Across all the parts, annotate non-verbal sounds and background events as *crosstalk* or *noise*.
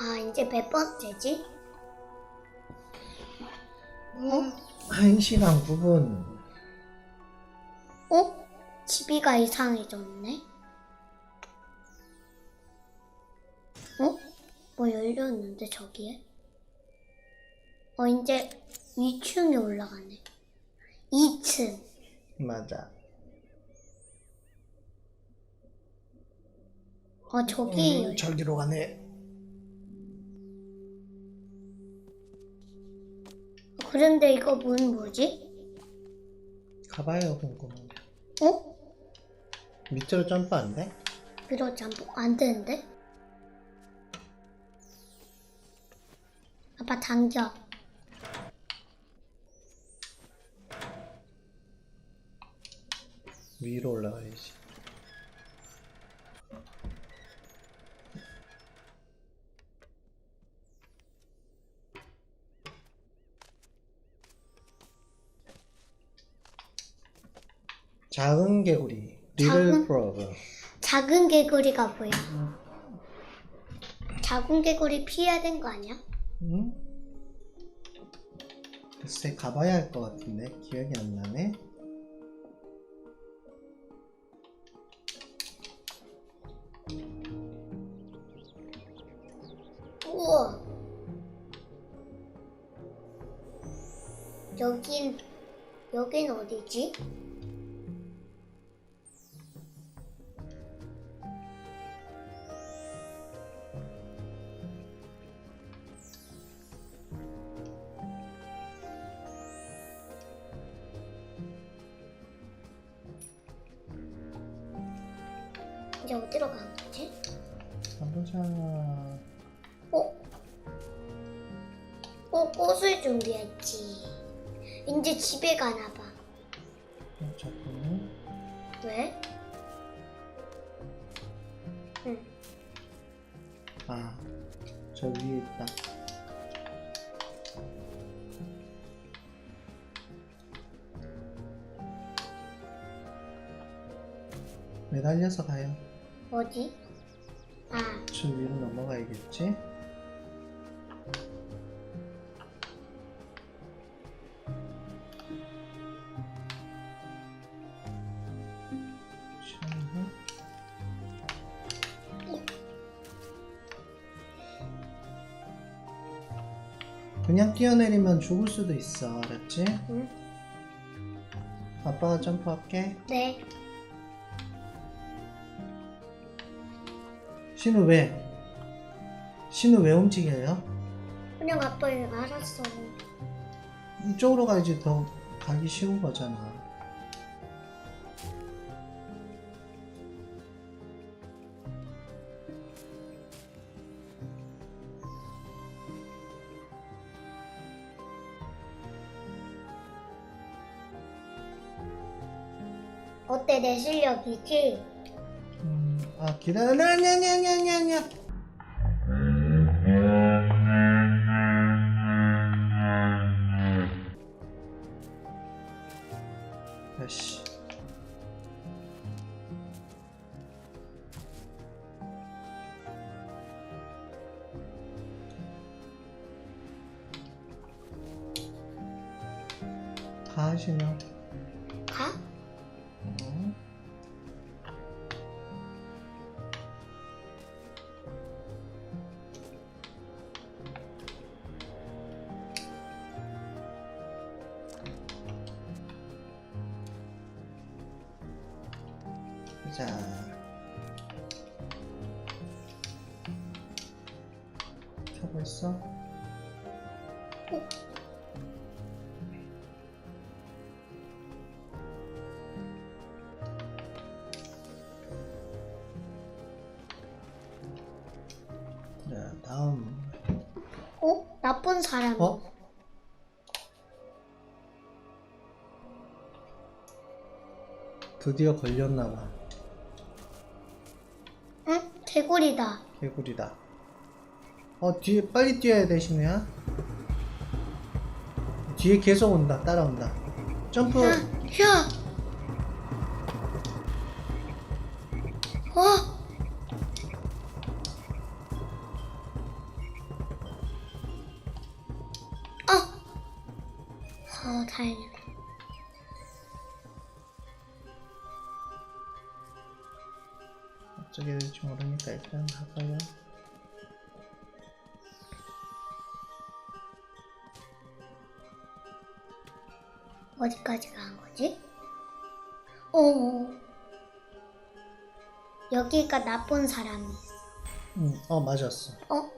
아, 이제 몇 번째지? 어? 1시간 9분. 어? 집이가 이상해졌네? 어? 뭐 열렸는데 저기에? 어 이제 2층에 올라가네 2층 맞아. 어 저기 음, 저기로 가네. 그런데 이거 문 뭐지? 가봐요, 궁금하면. 어? 밑으로 점프 안 돼? 그러지 안, 안 되는데? 아빠 당겨 위로 올라가야지. 작은 개구리. 리틀 작은? 프로그. 작은 개구리가 뭐야? 작은 개구리 피해야 된 거 아니야? 응? 글쎄 가봐야 할 것 같은데 기억이 안 나네. 우와. 여긴 여긴 어디지? 이제 어디로 가는 거지? 가보자. 어? 어, 꽃을 준비했지. 이제 집에 가나 봐. 어, 잠깐만. 왜? 응. 아, 저 위에 있다. 매달려서 가요. 어디? 아, 저 위로 넘어가야겠지? 자, 그냥 뛰어내리면 죽을 수도 있어, 알았지? 응. 아빠가 점프할게. 네. 신우 왜? 신우 왜 움직여요? 그냥 아빠 알았어. 이쪽으로 가야지 더 가기 쉬운 거잖아. 어때 내 실력이지? 음, 아 기다려, 냐냐냐냐냐. 다시. 다 하시면. 켜고 있어? 자, 다음. 어? 나쁜 사람. 어? 드디어 걸렸나봐. 응? 개구리다. 개구리다. 어 뒤에 빨리 뛰어야 돼 신우야 뒤에 계속 온다 따라온다 점프 야, 야. 어. 어, 어 다행이다. 어떻게 될지 모르니까 일단 가봐요. 어디까지 간 거지? 어. 여기가 나쁜 사람이. 응, 어 맞았어. 어?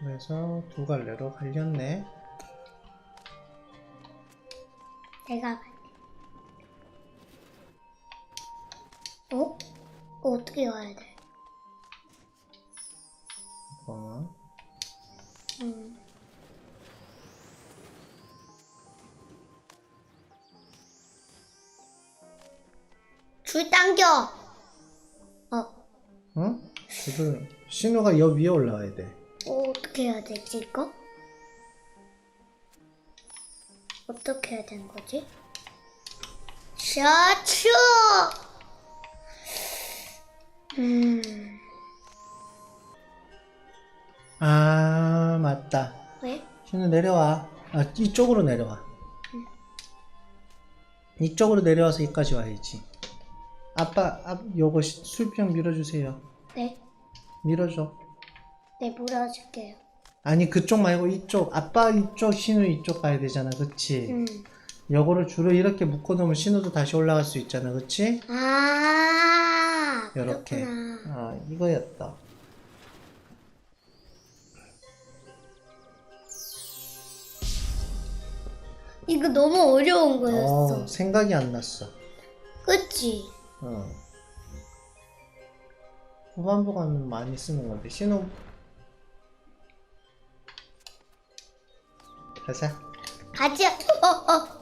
그래서 두 갈래로 갈렸네. 내가 갈래. 어? 어, 어떻게 가야 돼? 잠깐만. 음. 줄 당겨. 어, 응? 지금 신호가 여 위에 올라와야 돼. 어, 어떻게 해야 되지 이거? 어떻게 해야 되는 거지? 샤츠. 음, 아 맞다. 왜? 신호 내려와. 아 이쪽으로 내려와. 이쪽으로 내려와서 여기까지 와야지. 아빠, 앞 요거 시- 수입형 밀어주세요. 네, 밀어줘. 네 물어줄게요. 아니 그쪽 말고 이쪽. 아빠 이쪽, 신호 이쪽 가야 되잖아, 그치? 음, 요거를 줄을 이렇게 묶어놓으면 신호도 다시 올라갈 수 있잖아, 그치? 아, 요렇게. 그렇구나. 아 이거였다. 이거 너무 어려운 거였어. 어, 생각이 안 났어. 그치? 어. 후반부 가면 많이 쓰는 건데 신호 가자. 가자. 어, 어.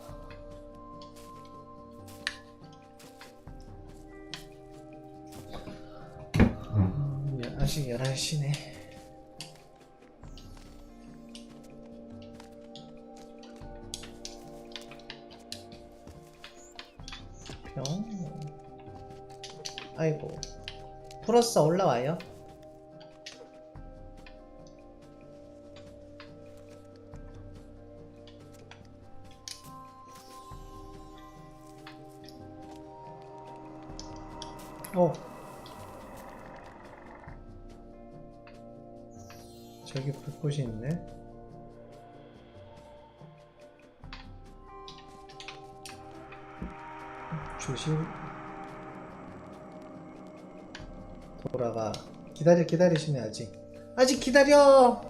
음, 야, 아직 11시네. 병. 아이고. 플러스 올라와요. 어. 저기 불꽃이 있네. 조심. 돌아가. 기다려, 기다리시네, 아직. 아직 기다려!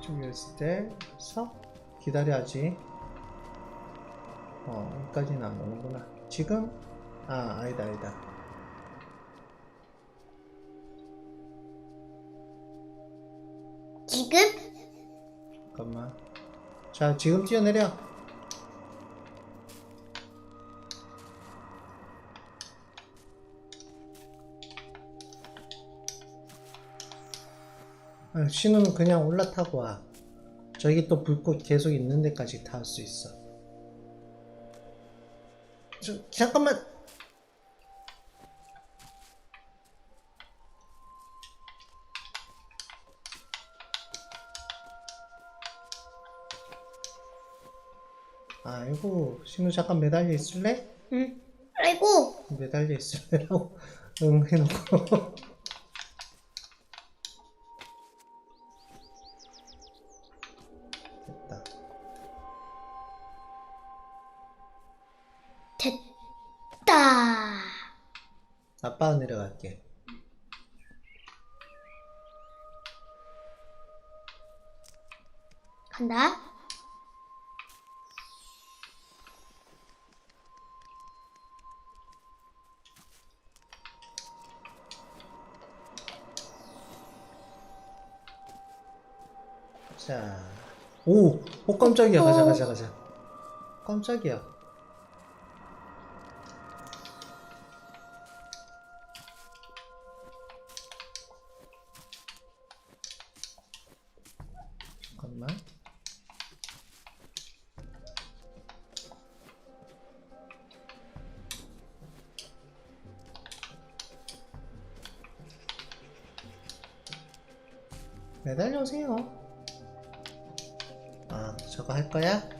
이쪽에 있을 때, 서? 기다려야지. 어, 여기까지는 안 오는구나. 지금? 아, 아니다, 아니다. 지금? 잠깐만. 자, 지금 뛰어내려. 아, 신호는 그냥 올라타고 와. 저기 또 불꽃 계속 있는 데까지 닿을 수 있어. 저, 잠깐만! 아이고, 신호 잠깐 매달려 있을래? 응. 아이고. 매달려 있을래? 하고 *laughs* 응 해놓고. 됐다. 아빠가 내려갈게. 간다. 자, 오, 오 깜짝이야. 가자, 가자, 가자. 깜짝이야. 잠깐만. 매달려 오세요. 아, 저거 할 거야?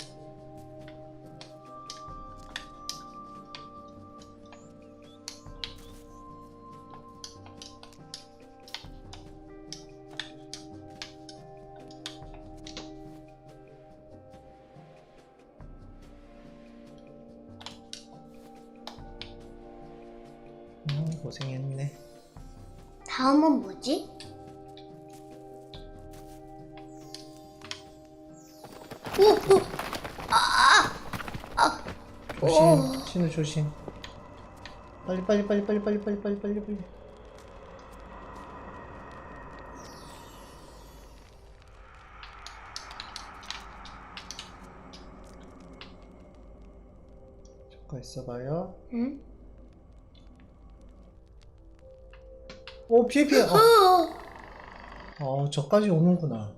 고생했네. 다음은 뭐지? 오, 오, 아, 아, 조심, 오. 신우 조심. 빨리 빨리 빨리 빨리 빨리 빨리 빨리 빨리 빨리. 잠깐 있어봐요. 응? 오 피해 피해. 어, 어, *laughs* 어 저까지 오는구나.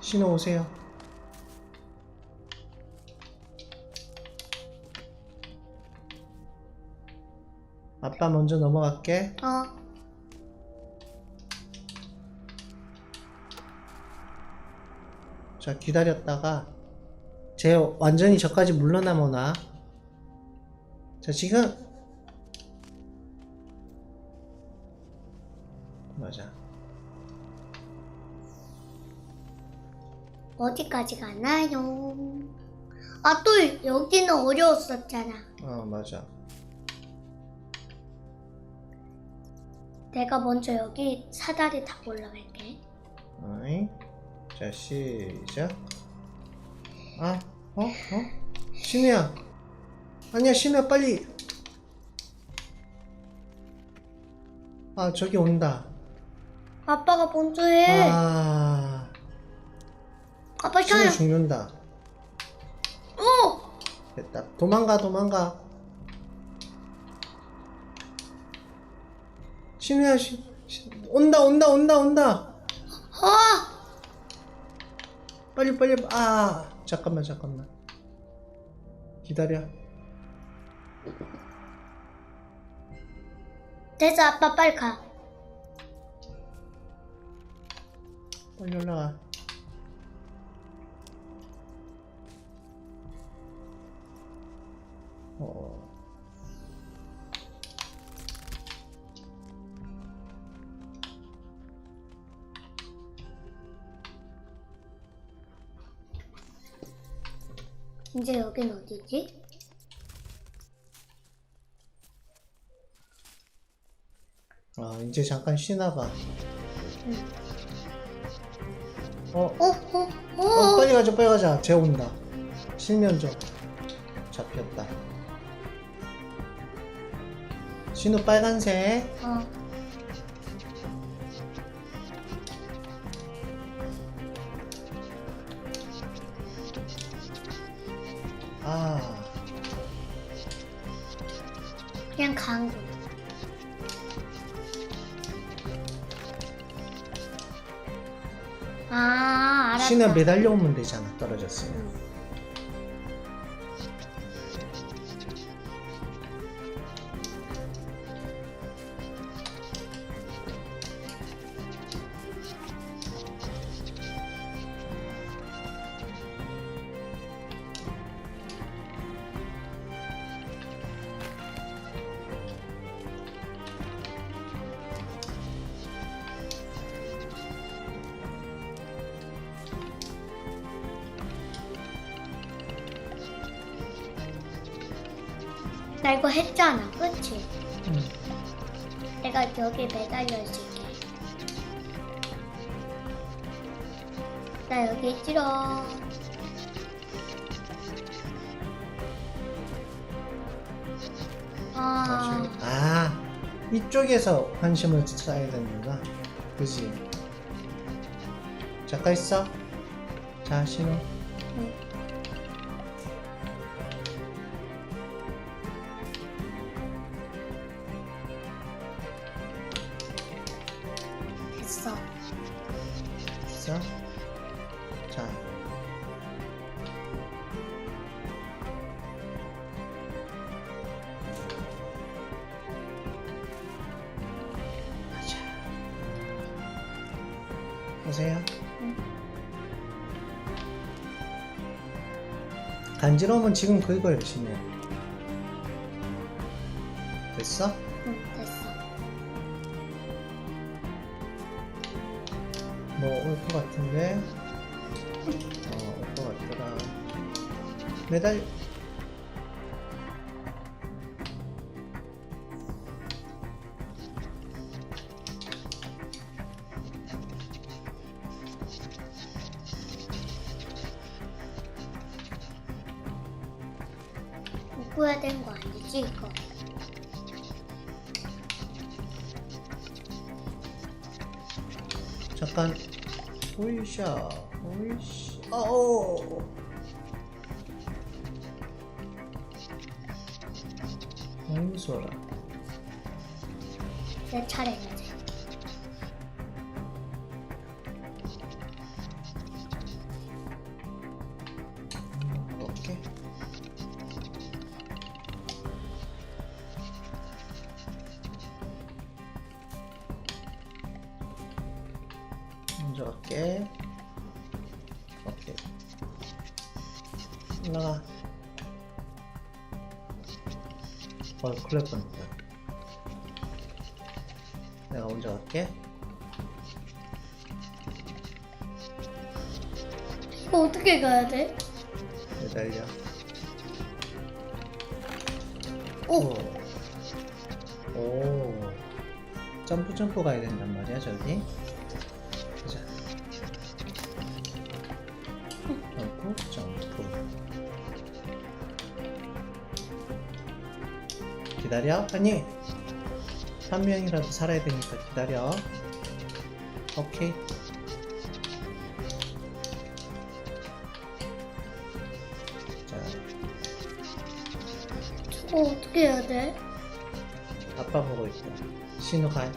신호 오세요. 아빠 먼저 넘어갈게. 어, 자 기다렸다가 쟤 완전히 저까지 물러나거나 자 지금 맞아 어디까지 가나요? 아, 또 여기는 어려웠었잖아. 어 맞아 내가 먼저 여기 사다리 타고 올라갈게. 어이. 자 시작 아 어? 어? 신우야 아니야 신우야 빨리 아 저기 온다 아빠가 먼저 해. 아 아빠 신우 셔요. 죽는다 오! 됐다. 도망가, 도망가. 신우야, 신, 신- 온다, 온다, 온다, 온다. 아! 빨리, 빨리, 아, 잠깐만, 잠깐만. 기다려. 됐어, 아빠 빨리 가. 빨리 올라가. 어. 이제 여긴 어디지? 아, 이제 잠깐 쉬나봐. 응. 어, 어, 어, 어. 어, 빨리 가자, 빨리 가자. 쟤 온다. 실면 좀. 잡혔다. 신호 빨간색. 어. 아, 그냥 간 거. 아, 알았다. 신호 매달려 오면 되잖아. 떨어졌으면. 이거 했잖아, 그치? 응. 내가 여기 매달려 있을게. 나 여기 있지롱. 아, 아, 이쪽에서 관심을 써야 되는구나. 그지? 잠깐 있어. 자, 신호. 응. 간지러우면 지금 긁어 열심히. 됐어? 응, 됐어. 뭐 올 것 같은데? 어, 올 것 같더라. 매달 잠깐. 오이샤 오이씨 어어. 아이 무서워라 내 차례 어 큰일 날 뻔했다 내가 먼저 갈게 이거 어떻게 가야 돼? 매달려 오! 오. 점프 점프 가야 된단 말이야 저기. 기다려. 아니. 한 명이라도 살아야 되니까 기다려. 오케이. 자, 저거 어떻게 해야 돼? 아빠 보고 있다. 신호 가.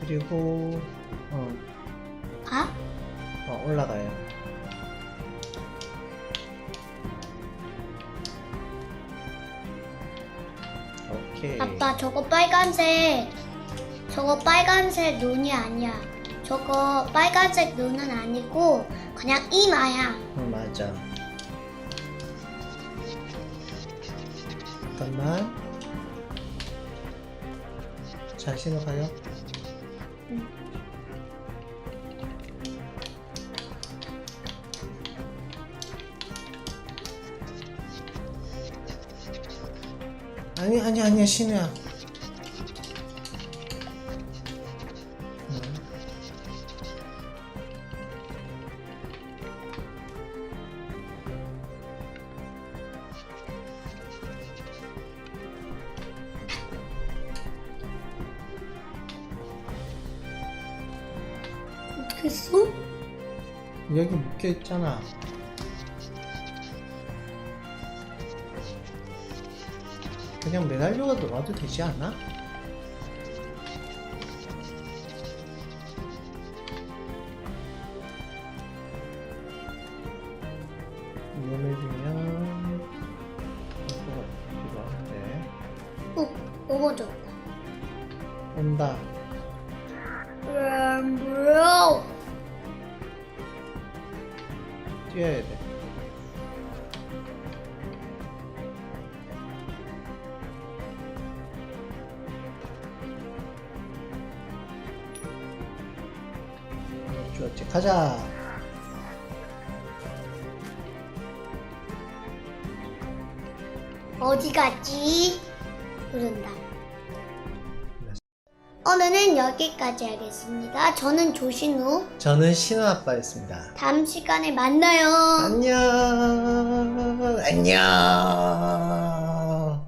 그리고 어, 가? 어 올라가요. 오케이. 아빠, 저거 빨간색. 저거 빨간색 눈이 아니야. 저거 빨간색 눈은 아니고, 그냥 이마야. 응 맞아. 잠깐만. 자 신호 가요. 응. 아니 아니 아니야 신우야. 응. 어떻게 했어? 여기 묶여 있잖아. 그냥 매달려가 와도 되지 않아? 위험해지면 이거 같기도 한데 어, 넘어졌다. 온다. 음, 브로. 뛰어야 돼. 가자. 어디 갔지? 그런다. 오늘은 여기까지 하겠습니다. 저는 조신우. 저는 신우 아빠였습니다. 다음 시간에 만나요. 안녕. 안녕.